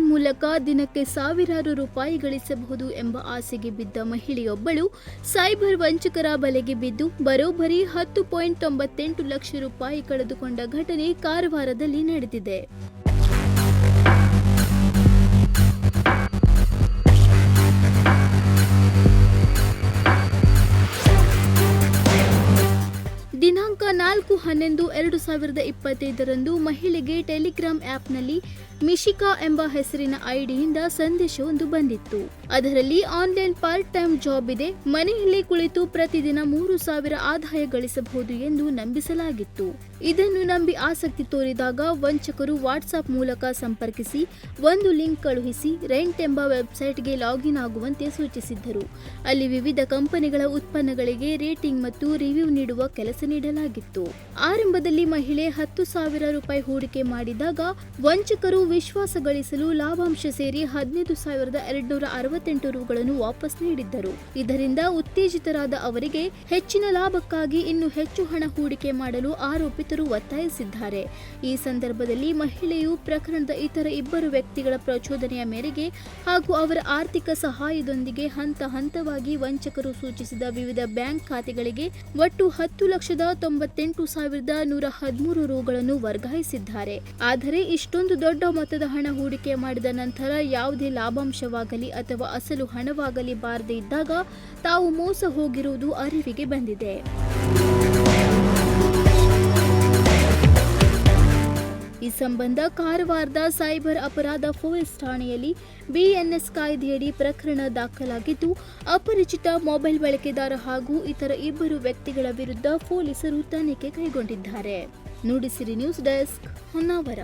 ಮೂಲಕ ದಿನಕ್ಕೆ ಸಾವಿರಾರು ರೂಪಾಯಿ ಗಳಿಸಬಹುದು ಎಂಬ ಆಸೆಗೆ ಬಿದ್ದ ಮಹಿಳೆಯೊಬ್ಬಳು ಸೈಬರ್ ವಂಚಕರ ಬಲೆಗೆ ಬಿದ್ದು ಬರೋಬ್ಬರಿ ಹತ್ತು ಪಾಯಿಂಟ್ ತೊಂಬತ್ತೆಂಟು ಲಕ್ಷ ರೂಪಾಯಿ ಕಳೆದುಕೊಂಡ ಘಟನೆ ಕಾರವಾರದಲ್ಲಿ ನಡೆದಿದೆ. ನಾಲ್ಕು ಹನ್ನೊಂದು ಎರಡು ಸಾವಿರದ ಇಪ್ಪತ್ತೈದರಂದು ಮಹಿಳೆಗೆ ಟೆಲಿಗ್ರಾಮ್ ಆ್ಯಪ್ನಲ್ಲಿ ಮಿಶಿಕಾ ಎಂಬ ಹೆಸರಿನ ಐಡಿಯಿಂದ ಸಂದೇಶವೊಂದು ಬಂದಿತ್ತು. ಅದರಲ್ಲಿ ಆನ್ಲೈನ್ ಪಾರ್ಟ್ ಟೈಮ್ ಜಾಬ್ ಇದೆ. ಮನೆಯಲ್ಲಿ ಕುಳಿತು ಪ್ರತಿದಿನ ಮೂರು ಸಾವಿರ ಆದಾಯ ಗಳಿಸಬಹುದು ಎಂದು ನಂಬಿಸಲಾಗಿತ್ತು. ಇದನ್ನು ನಂಬಿ ಆಸಕ್ತಿ ತೋರಿದಾಗ ವಂಚಕರು ವಾಟ್ಸ್ಆಪ್ ಮೂಲಕ ಸಂಪರ್ಕಿಸಿ, ಒಂದು ಲಿಂಕ್ ಕಳುಹಿಸಿ ರೆಂಟ್ ಎಂಬ ವೆಬ್ಸೈಟ್ಗೆ ಲಾಗಿನ್ ಆಗುವಂತೆ ಸೂಚಿಸಿದ್ದರು. ಅಲ್ಲಿ ವಿವಿಧ ಕಂಪನಿಗಳ ಉತ್ಪನ್ನಗಳಿಗೆ ರೇಟಿಂಗ್ ಮತ್ತು ರಿವ್ಯೂ ನೀಡುವ ಕೆಲಸ ನೀಡಲಾಗಿತ್ತು. ಆರಂಭದಲ್ಲಿ ಮಹಿಳೆ ಹತ್ತು ಸಾವಿರ ರೂಪಾಯಿ ಹೂಡಿಕೆ ಮಾಡಿದಾಗ ವಂಚಕರು ವಿಶ್ವಾಸ ಗಳಿಸಲು ಲಾಭಾಂಶ ಸೇರಿ ಹದಿನೈದು ಸಾವಿರದ ಎರಡ್ನೂರ ಅರವತ್ತೆಂಟು ರುಗಳನ್ನು ವಾಪಸ್ ನೀಡಿದ್ದರು. ಇದರಿಂದ ಉತ್ತೇಜಿತರಾದ ಅವರಿಗೆ ಹೆಚ್ಚಿನ ಲಾಭಕ್ಕಾಗಿ ಇನ್ನು ಹೆಚ್ಚು ಹಣ ಹೂಡಿಕೆ ಮಾಡಲು ಆರೋಪಿತರು ಒತ್ತಾಯಿಸಿದ್ದಾರೆ. ಈ ಸಂದರ್ಭದಲ್ಲಿ ಮಹಿಳೆಯು ಪ್ರಕರಣದ ಇತರ ಇಬ್ಬರು ವ್ಯಕ್ತಿಗಳ ಪ್ರಚೋದನೆಯ ಮೇರೆಗೆ ಹಾಗೂ ಅವರ ಆರ್ಥಿಕ ಸಹಾಯದೊಂದಿಗೆ ಹಂತ ಹಂತವಾಗಿ ವಂಚಕರು ಸೂಚಿಸಿದ ವಿವಿಧ ಬ್ಯಾಂಕ್ ಖಾತೆಗಳಿಗೆ ಒಟ್ಟು ಹತ್ತು ಲಕ್ಷದ ತೊಂಬತ್ತೆಂಟು ಸಾವಿರದ ನೂರ ಹದಿಮೂರು ರುಗಳನ್ನು ವರ್ಗಾಯಿಸಿದ್ದಾರೆ. ಆದರೆ ಇಷ್ಟೊಂದು ದೊಡ್ಡ ಮೊತ್ತದ ಹಣ ಹೂಡಿಕೆ ಮಾಡಿದ ನಂತರ ಯಾವುದೇ ಲಾಭಾಂಶವಾಗಲಿ ಅಥವಾ ಅಸಲು ಹಣವಾಗಲಿ ಬಾರದೆ ಇದ್ದಾಗ ತಾವು ಮೋಸ ಹೋಗಿರುವುದು ಅರಿವಿಗೆ ಬಂದಿದೆ. ಈ ಸಂಬಂಧ ಕಾರವಾರದ ಸೈಬರ್ ಅಪರಾಧ ಪೊಲೀಸ್ ಠಾಣೆಯಲ್ಲಿ ಬಿಎನ್ಎಸ್ ಕಾಯ್ದೆಯಡಿ ಪ್ರಕರಣ ದಾಖಲಾಗಿದ್ದು, ಅಪರಿಚಿತ ಮೊಬೈಲ್ ಬಳಕೆದಾರ ಹಾಗೂ ಇತರ ಇಬ್ಬರು ವ್ಯಕ್ತಿಗಳ ವಿರುದ್ಧ ಪೊಲೀಸರು ತನಿಖೆ ಕೈಗೊಂಡಿದ್ದಾರೆ. Nudisiri news desk Honnavar.